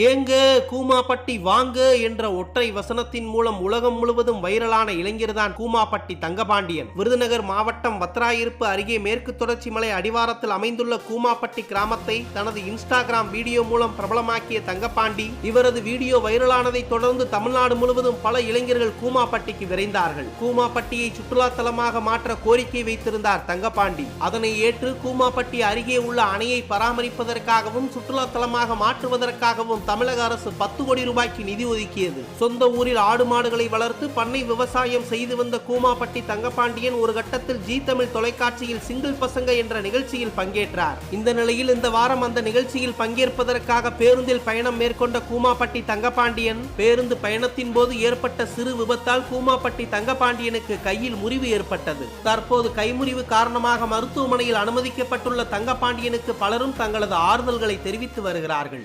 ஏங்க கூமாப்பட்டி வாங்க என்ற ஒற்றை வசனத்தின் மூலம் உலகம் முழுவதும் வைரலான இளைஞர்தான் கூமாப்பட்டி தங்கபாண்டியன். விருதுநகர் மாவட்டம் வத்ராயிருப்பு அருகே மேற்கு தொடர்ச்சி மலை அடிவாரத்தில் அமைந்துள்ள கூமாப்பட்டி கிராமத்தை தனது இன்ஸ்டாகிராம் வீடியோ மூலம் பிரபலமாக்கிய தங்கபாண்டி இவரது வீடியோ வைரலானதை தொடர்ந்து தமிழ்நாடு முழுவதும் பல இளைஞர்கள் கூமாப்பட்டிக்கு விரைந்தார்கள். கூமாப்பட்டியை சுற்றுலா தலமாக மாற்ற கோரிக்கை வைத்திருந்தார் தங்கபாண்டி. அதனை ஏற்று கூமாப்பட்டி அருகே உள்ள அணையை பராமரிப்பதற்காகவும் சுற்றுலா தலமாக மாற்றுவதற்காகவும் தமிழக அரசு பத்து கோடி ரூபாய்க்கு நிதி ஒதுக்கியது. சொந்த ஊரில் ஆடு மாடுகளை வளர்த்து பண்ணை விவசாயம் செய்து வந்த கூமாப்பட்டி தங்கபாண்டியன் ஒரு கட்டத்தில் ஜி தமிழ் தொலைக்காட்சியில் சிங்கிள் பசங்க என்ற நிகழ்ச்சியில் பங்கேற்றார். இந்த நிலையில் இந்த வாரம் அந்த நிகழ்ச்சியில் பங்கேற்பதற்காக பேருந்தில் பயணம் மேற்கொண்ட கூமாப்பட்டி தங்கபாண்டியன் பேருந்து பயணத்தின் போது ஏற்பட்ட சிறு விபத்தால் கூமாப்பட்டி தங்கபாண்டியனுக்கு கையில் முறிவு ஏற்பட்டது. தற்போது கைமுறிவு காரணமாக மருத்துவமனையில் அனுமதிக்கப்பட்டுள்ள தங்கபாண்டியனுக்கு பலரும் தங்களது ஆறுதல்களை தெரிவித்து வருகிறார்கள்.